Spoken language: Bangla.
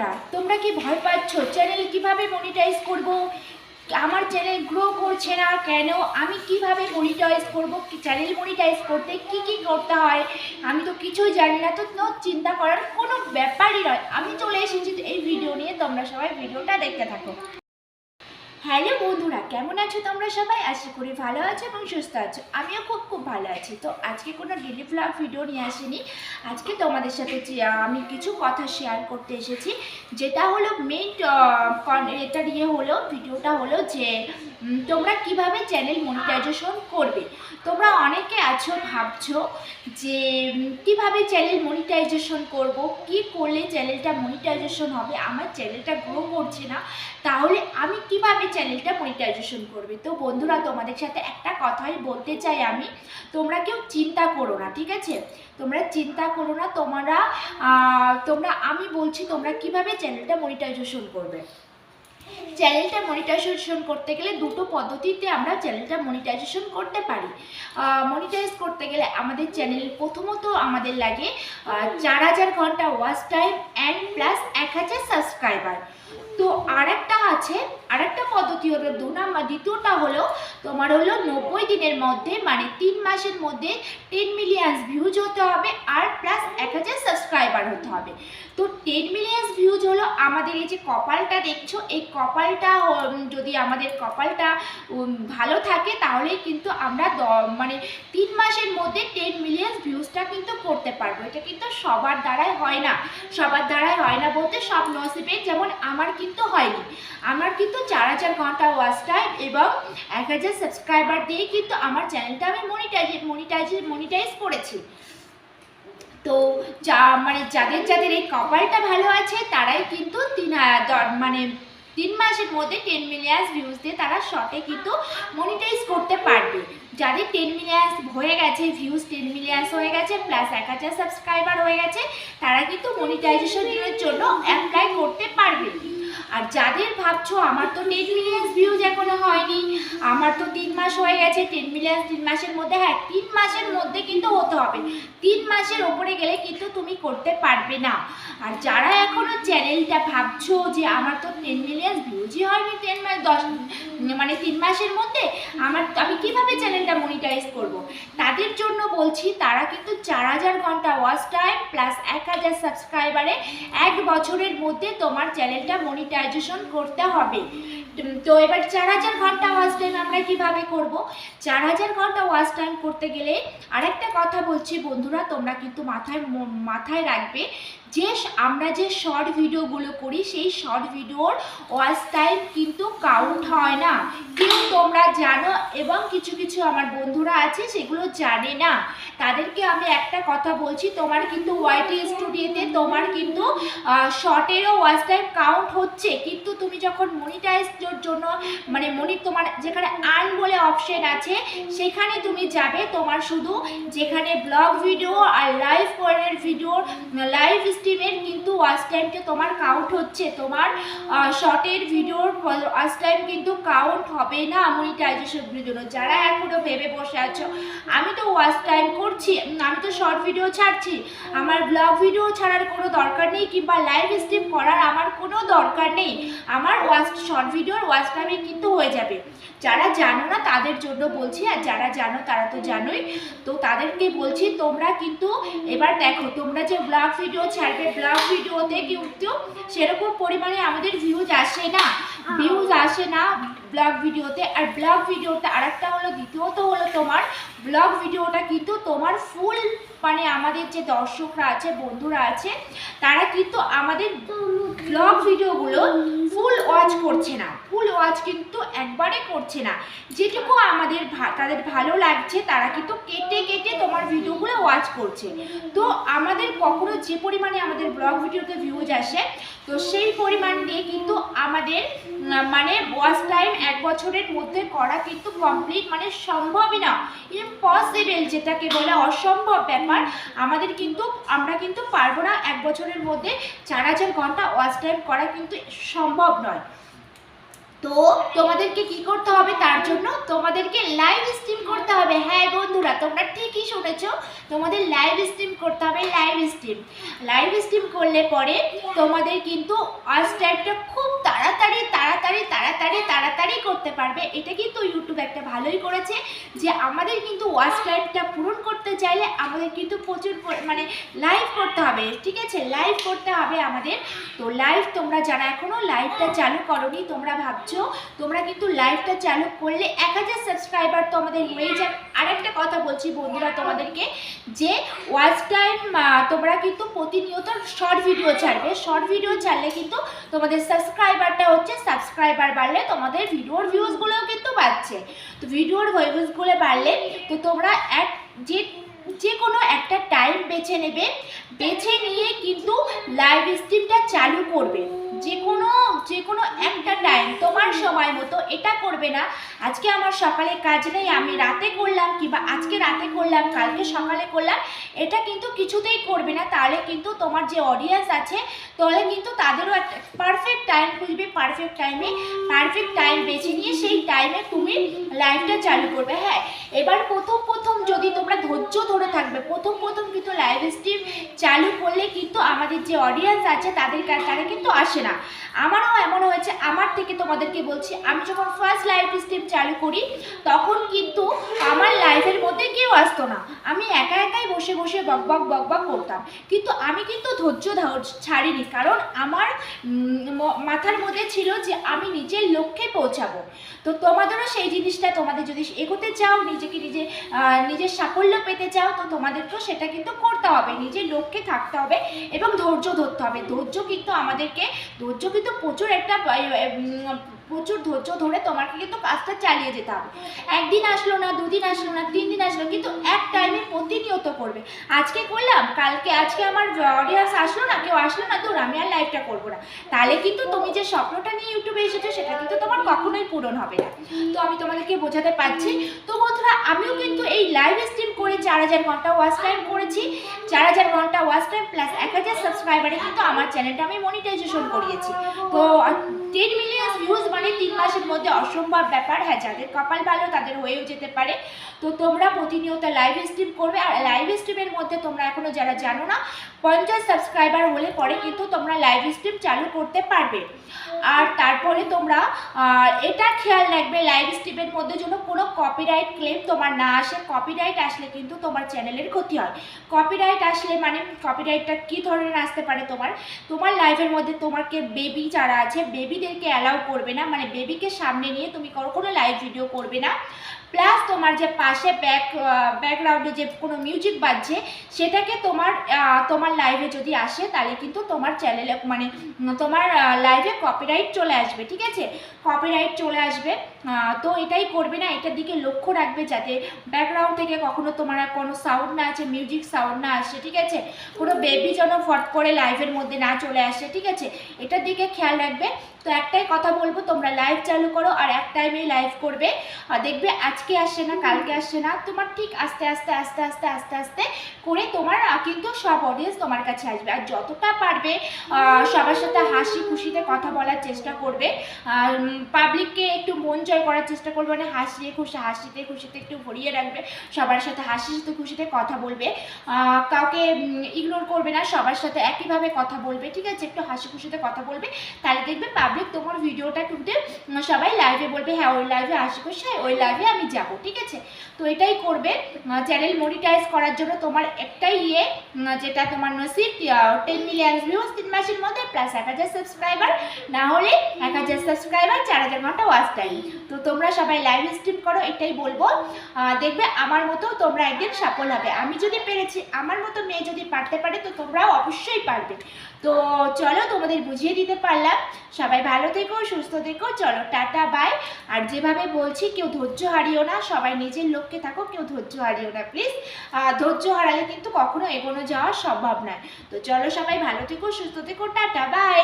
বন্ধুরা, তোমরা কি ভয় পাচ্ছ? চ্যানেল কীভাবে মনিটাইজ করব? আমার চ্যানেল গ্রো করছে না কেন? আমি কীভাবে মনিটাইজ করব? চ্যানেল মনিটাইজ করতে কি কি করতে হয়? আমি তো কিছুই জানি না, তো তো চিন্তা করার কোনো ব্যাপারই নয়। আমি চলে এসেছি এই ভিডিও নিয়ে, তোমরা সবাই ভিডিওটা দেখতে থাকো। হ্যালো বন্ধুরা, কেমন আছো তোমরা সবাই? আশা করি ভালো আছো এবং সুস্থ আছো। আমিও খুব খুব ভালো আছি। তো আজকে কোনো ডেলি ব্লগ ভিডিও নিয়ে আসিনি। আজকে তোমাদের সাথে আমি কিছু কথা শেয়ার করতে এসেছি, যেটা হলো মেইন এটা নিয়ে হলো ভিডিওটা হলো যে তোমরা কীভাবে চ্যানেল মনিটাইজেশন করবে? তোমরা অনেকে আছো, ভাবছ যে কীভাবে চ্যানেল মনিটাইজেশন করব? কি করলে চ্যানেলটা মনিটাইজেশন হবে? আমার চ্যানেলটা গ্রো করছে না। তাহলে আমি কীভাবে চ্যানেলটা মনিটাইজেশন করবে। তো বন্ধুরা, তোমাদের সাথে একটা কথাই বলতে চাই আমি। তোমরা কেউ চিন্তা করো না, ঠিক আছে? তোমরা চিন্তা করো না, তোমরা তোমরা, আমি বলছি তোমরা কীভাবে চ্যানেলটা মনিটাইজেশন করবে। চ্যানেলটা মনিটাইজেশন করতে গেলে দুটো পদ্ধতিতে আমরা চ্যানেলটা মনিটাইজেশন করতে পারি। মনিটাইজ করতে গেলে আমাদের চ্যানেল প্রথমত আমাদের লাগে চার হাজার ঘণ্টা ওয়াচ টাইম অ্যান্ড প্লাস এক হাজার সাবস্ক্রাইবার তো আরেকটা আছে, আরেকটা পদ্ধতি হলো দু নাম্বার, দ্বিতীয়টা হলো তোমার হলো নব্বই দিনের মধ্যে মানে তিন মাসের মধ্যে টেন মিলিয়ন্স ভিউজ হতে হবে আর প্লাস এক হাজার সাবস্ক্রাইবার হতে হবে। তো টেন মিলিয়ন্স ভিউজ হলো আমাদের এই যে কপালটা দেখছ, এই কপালটা যদি আমাদের কপালটা ভালো থাকে তাহলে কিন্তু আমরা মানে তিন মাসের মধ্যে টেন মিলিয়ন্স ভিউজটা কিন্তু করতে পারব। এটা কিন্তু সবার দ্বারাই হয় না, সবার দ্বারাই হয় না বলতে সব নসিবে। যেমন আমার কিন্তু হয়নি। আমার কিন্তু চার হাজার ঘণ্টা ওয়াচ টাইম এবং এক হাজার সাবস্ক্রাইবার দিয়ে কিন্তু আমার চ্যানেলটা আমি মনিটাইজ মনিটাইজ মনিটাইজ করেছি। তো যা মানে যাদের যাদের এই কপালটা ভালো আছে, তারাই কিন্তু তিন মানে তিন মাসের মধ্যে টেন মিলিয়ন্স ভিউজ দিয়ে তারা শর্টে কিন্তু মনিটাইজ করতে পারবে। যাদের টেন মিলিয়ন্স হয়ে গেছে ভিউজ টেন মিলিয়ন্স হয়ে গেছে প্লাস এক হাজার সাবস্ক্রাইবার হয়ে গেছে, তারা কিন্তু মনিটাইজেশনের জন্য অ্যাপ্লাই করতে পারবে। আর যাদের ভাবছ, আমার তো টেন মিলিয়ন্স ভিউজ এখনও হয়নি, আমার তো তিন মাস হয়ে গেছে টেন মিলিয়ন্স তিন মাসের মধ্যে হ্যাঁ তিন মাসের মধ্যে কিন্তু হতে হবে তিন মাসের ওপরে গেলে কিন্তু তুমি করতে পারবে না আর যারা এখনও চ্যানেলটা ভাবছ যে, আমার তো টেন মিলিয়ন্স ভিউজই হয়নি টেন মাস, দশ মানে তিন মাসের মধ্যে, আমার, আমি কীভাবে চ্যানেলটা মনিটাইজ করব। তাদের জন্য বলছি, তারা কিন্তু চার হাজার ঘণ্টা ওয়াচ টাইম প্লাস এক হাজার সাবস্ক্রাইবারে এক বছরের মধ্যে তোমার চ্যানেলটা মনিটাইজেশন করতে হবে। তো এবার চার হাজার ঘণ্টা ওয়াচ টাইম আমরা কীভাবে করব? চার হাজার ঘণ্টা ওয়াচ টাইম করতে গেলে আরেকটা কথা বলছি বন্ধুরা, তোমরা কিন্তু মাথায় মাথায় রাখবে যে আমরা যে শর্ট ভিডিওগুলো করি, সেই শর্ট ভিডিওর ওয়াচ টাইম কিন্তু কাউন্ট হয় না। কেউ তোমরা জানো এবং কিছু কিছু আমার বন্ধুরা আছে সেগুলো জানে না। তাদেরকে আমি একটা কথা বলছি, তোমার কিন্তু ওয়াইটি স্টুডিওতে তোমার কিন্তু শর্টেরও ওয়াচ টাইম কাউন্ট হচ্ছে। কিন্তু তুমি যখন মনিটাইজের জন্য মানে মনি তোমার যেখানে আর্ন বলে অপশন আছে, সেখানে তুমি যাবে। তোমার শুধু যেখানে ব্লগ ভিডিও আর লাইভ পয়েন্টের ভিডিও লাইভ স্ট্রিমের কিন্তু ওয়াচ টাইমকে তোমার কাউন্ট হচ্ছে। তোমার শর্টের ভিডিওর ওয়াচ টাইম কিন্তু কাউন্ট হবে না মনিটাইজেশনের জন্য। যারা এখনও ভেবে বসে আছো, আমি তো ওয়াচ টাইম করছি আমি তো শর্ট ভিডিও ছাড়ছি। আমার ব্লগ ভিডিও ছাড়ার কোনো দরকার নেই, কিংবা লাইভ স্ট্রিম করার আমার কোনো দরকার নেই। আমার ওয়াচ শর্ট ভিডিওর ওয়াচ টাইমে কিন্তু হয়ে যাবে। যারা জানো না, তাদের জন্য বলছি, আর যারা জানো, তারা তো জানোই। তো তাদেরকে বলছি, তোমরা কিন্তু এবার দেখো, তোমরা যে ব্লগ ভিডিও ছাড়বে ব্লগ ভিডিওতে কিন্তু সেরকম পরিমাণে আমাদের ভিউজ আসে না। ভিউজ আসে না ব্লগ ভিডিওতে আর ব্লগ ভিডিওতে আরেকটা হলো, দ্বিতীয়ত হলো তোমার ব্লগ ভিডিওটা কিন্তু তোমার ফুল মানে আমাদের যে দর্শকরা আছে, বন্ধুরা আছে, তারা কিন্তু আমাদের ব্লগ ভিডিওগুলো ফুল ওয়াচ করছে না। ফুল ওয়াচ কিন্তু একবারে করছে না। যেটুকু আমাদের তাদের ভালো লাগছে, তারা কিন্তু কেটে কেটে তোমার ভিডিওগুলো ওয়াচ করছে। তো আমাদের কখনো যে পরিমাণে আমাদের ব্লগ ভিডিওতে ভিউজ আসে, তো সেই পরিমাণ দিয়ে কিন্তু আমাদের মানে ওয়াচ টাইম এক বছরের মধ্যে করা কিন্তু কমপ্লিট মানে সম্ভবই না। ইম্পসিবল যেটাকে বলে অসম্ভব ব্যাপার। আমাদের কিন্তু, আমরা কিন্তু পারব না এক বছরের মধ্যে চার হাজার ঘণ্টা ওয়াচ টাইম করা কিন্তু সম্ভব নয়। তো তোমাদেরকে কি করতে হবে তার জন্য? তোমাদেরকে লাইভ স্ট্রিম করতে হবে। হ্যাঁ বন্ধুরা, তোমরা ঠিকই শুনেছো, তোমাদের লাইভ স্ট্রিম করতে হবে লাইভ স্ট্রিম লাইভ স্ট্রিম করলে পরে তোমাদের কিন্তু ওয়াচ টাইমটা খুব তাড়াতাড়ি তাড়াতাড়ি তাড়াতাড়ি তাড়াতাড়ি করতে পারবে। এটা কিন্তু ইউটিউব একটা ভালোই করেছে যে আমাদের কিন্তু ওয়াচ টাইমটা পূরণ করতে চাইলে আমাদের কিন্তু প্রচুর পরি- মানে লাইভ করতে হবে, ঠিক আছে? লাইভ করতে হবে আমাদের। তো লাইভ তোমরা যারা এখনও লাইভটা চালু করনি, তোমরা ভাবছ, তোমরা কিন্তু লাইভটা চালু করলে এক হাজার সাবস্ক্রাইবার তো আমাদের হয়ে যাবে। আরেকটা কথা বলছি বন্ধুরা তোমাদেরকে, যে ওয়াচ টাইম তোমরা কিন্তু প্রতিনিয়ত শর্ট ভিডিও ছাড়বে। শর্ট ভিডিও ছাড়লে কিন্তু তোমাদের সাবস্ক্রাইবারটা হচ্ছে সাবস্ক্রাইবার বাড়লে তোমাদের ভিডিওর ভিউজগুলোও কিন্তু পাচ্ছে তো ভিডিওর ভিউজগুলো বাড়লে তো তোমরা এক যে যে কোনো একটা টাইম বেছে নেবে, বেছে নিয়ে কিন্তু লাইভ স্ট্রিমটা চালু করবে। যে কোনো যে কোনো একটা টাইম তোমার সময় মতো এটা করবে না। আজকে আমার সকালে কাজ নেই, আমি রাতে করলাম কিংবা আজকে রাতে করলাম, কালকে সকালে করলাম, এটা কিন্তু কিছুতেই করবে না। তাহলে কিন্তু তোমার যে অডিয়েন্স আছে, তাহলে কিন্তু তাদেরও একটা পারফেক্ট টাইম খুঁজবে পারফেক্ট টাইমে পারফেক্ট টাইম বেছে নিয়ে সেই টাইমে তুমি লাইভটা চালু করবে। হ্যাঁ এবার প্রথম প্রথম যদি তোমরা ধৈর্য ধরে থাকবে, প্রথম প্রথম কিন্তু লাইভ স্ট্রিম চালু করলে কিন্তু আমাদের যে অডিয়েন্স আছে, তাদের তারা কিন্তু আসে না। আমারও এমন হয়েছে, আমার থেকে তোমাদেরকে বলছি, আমি যখন ফার্স্ট লাইভ স্ট্রিম চালু করি, তখন কিন্তু আমার লাইভের মধ্যে কেউ আসতো না। আমি একা একাই বসে বসে বক বক বক বক করতাম। কিন্তু আমি কিন্তু ধৈর্য ধর- ছাড়িনি, কারণ আমার মাথার মধ্যে ছিল যে আমি নিজের লক্ষ্যে পৌঁছাবো। তো তোমাদেরও সেই জিনিসটা তোমাদের যদি এগোতে চাও, নিজেকে নিজে নিজের সাফল্য পেতে চাও, তো তোমাদেরকেও সেটা কিন্তু করতে হবে, নিজের লক্ষ্যে থাকতে হবে এবং ধৈর্য ধরতে হবে। ধৈর্য কিন্তু আমাদেরকে, ধৈর্য কিন্তু প্রচুর একটা প্রচুর ধৈর্য ধরে তোমাকে কিন্তু কাজটা চালিয়ে যেতে হবে। একদিন আসলো না, দুদিন আসলো না, তিন দিন আসলো, কিন্তু এক টাইমে প্রতিনিয়ত করবে। আজকে করলাম, কালকে, আজকে আমার অডিয়েন্স আসলো না, কেউ আসলো না তোর আমি আর লাইভটা করব না। তাহলে কিন্তু তুমি যে স্বপ্নটা নিয়ে ইউটিউবে এসেছ, সেটা কিন্তু তোমার কখনোই পূরণ হবে না। তো আমি তোমাদেরকে বোঝাতে পারছি। তো বন্ধুরা, আমিও কিন্তু এই লাইভ স্ট্রিম করে চার হাজার ঘণ্টা ওয়াচ টাইম করেছি। চার হাজার ঘণ্টা ওয়াচ টাইম প্লাস এক হাজার সাবস্ক্রাইবারে কিন্তু আমার চ্যানেলটা আমি মনিটাইজেশন করিয়েছি। তো টেন মিলিয়ন ভিউজ মানে তিন মাসের মধ্যে অসম্ভব ব্যাপার হ্যাঁ যাদের কপাল ভালো তাদের হয়েও যেতে পারে। তো তোমরা প্রতিনিয়ত লাইভ স্ট্রিম করবে আর লাইভ স্ট্রিমের মধ্যে তোমরা এখনও যারা জানো না, পঞ্চাশ সাবস্ক্রাইবার হলে পরে কিন্তু তোমরা লাইভ স্ট্রিম চালু করতে পারবে। আর তারপরে তোমরা এটা খেয়াল রাখবে লাইভ স্ট্রিমের মধ্যে যেন কোনো কপিরাইট ক্লেম তোমার না আসে। কপিরাইট আসলে কিন্তু তোমার চ্যানেলের ক্ষতি হয়। কপিরাইট আসলে মানে কপিরাইটটা কী ধরনের আসতে পারে তোমার? তোমার লাইভের মধ্যে তোমাকে বেবি যারা আছে বেবিদেরকে অ্যালাউ করবে না। মানে বেবিকে সামনে নিয়ে তুমি কোনো লাইভ ভিডিও করবে না। প্লাস তোমার যে পাশে ব্যাক ব্যাকগ্রাউন্ডে যে কোনো মিউজিক বাজছে, সেটাকে তোমার তোমার লাইভে যদি আসে, তাহলে কিন্তু তোমার চ্যানেলে মানে তোমার লাইভে কপিরাইট চলে আসবে, ঠিক আছে? কপিরাইট চলে আসবে। তো এটাই করবে না। এটার দিকে লক্ষ্য রাখবে যাতে ব্যাকগ্রাউন্ড থেকে কখনো তোমার কোনো সাউন্ড না আছে মিউজিক সাউন্ড না আসে, ঠিক আছে? কোনো বেবি যেন ফট করে লাইভের মধ্যে না চলে আসে, ঠিক আছে? এটার দিকে খেয়াল রাখবে। তো একটাই কথা বলব, তোমরা লাইভ চালু করো আর এক টাইমেই লাইভ করবে। আর দেখবে আজকে আসছে না, কালকে আসছে না, তোমার ঠিক আস্তে আস্তে আস্তে আস্তে আস্তে আস্তে করে তোমার কিন্তু সব অডিয়েন্স তোমার কাছে আসবে। আর যতটা পারবে সবার সাথে হাসি খুশিতে কথা বলার চেষ্টা করবে। পাবলিককে একটু মন জয় করার চেষ্টা করবে মানে হাসিয়ে খুশি, হাসিতে খুশিতে একটু ভরিয়ে রাখবে, সবার সাথে হাসি সাথে খুশিতে কথা বলবে। কাউকে ইগনোর করবে না, সবার সাথে একইভাবে কথা বলবে, ঠিক আছে? একটু হাসি খুশিতে কথা বলবে, তাহলে দেখবে পাবলিক তোমার ভিডিওটা কিন্তু সবাই লাইভে বলবে হ্যাঁ ওই লাইভে খুশি হয়, ওই লাইভে আমি যাব। ঠিক আছে? তো এটাই করবে চ্যানেল মনিটাইজ করার জন্য তোমার একটাই ইয়ে যেটা তোমার নসিব টেন মিলিয়ন ভিউজ তিন মাসের মধ্যে প্লাস এক হাজার সাবস্ক্রাইবার না হলে এক হাজার সাবস্ক্রাইবার চার হাজার ঘণ্টা ওয়াচ টাইম তো তোমরা সবাই লাইভ স্ট্রিম করো এটাই বলব। দেখবে আমার মতো তোমরা একদিন সফল হবে। আমি যদি পেরেছি আমার মতো মেয়ে যদি পারতে পারে তো তোমরাও অবশ্যই পারবে। তো চলো তোমাদের বুঝিয়ে দিতে পারলাম। সবাই ভালো থেকো, সুস্থ থেকো, চলো টাটা, বাই। আর যেভাবে বলছি, কেউ ধৈর্য হারিও না, সবাই নিজের লক্ষ্যে থাকো, কেউ ধৈর্য হারিও না প্লিজ ধৈর্য হারালে কিন্তু কখনো এগোনো যাওয়া সম্ভব নয়। তো চলো সবাই ভালো থেকো, সুস্থ থেকো, টাটা, বাই।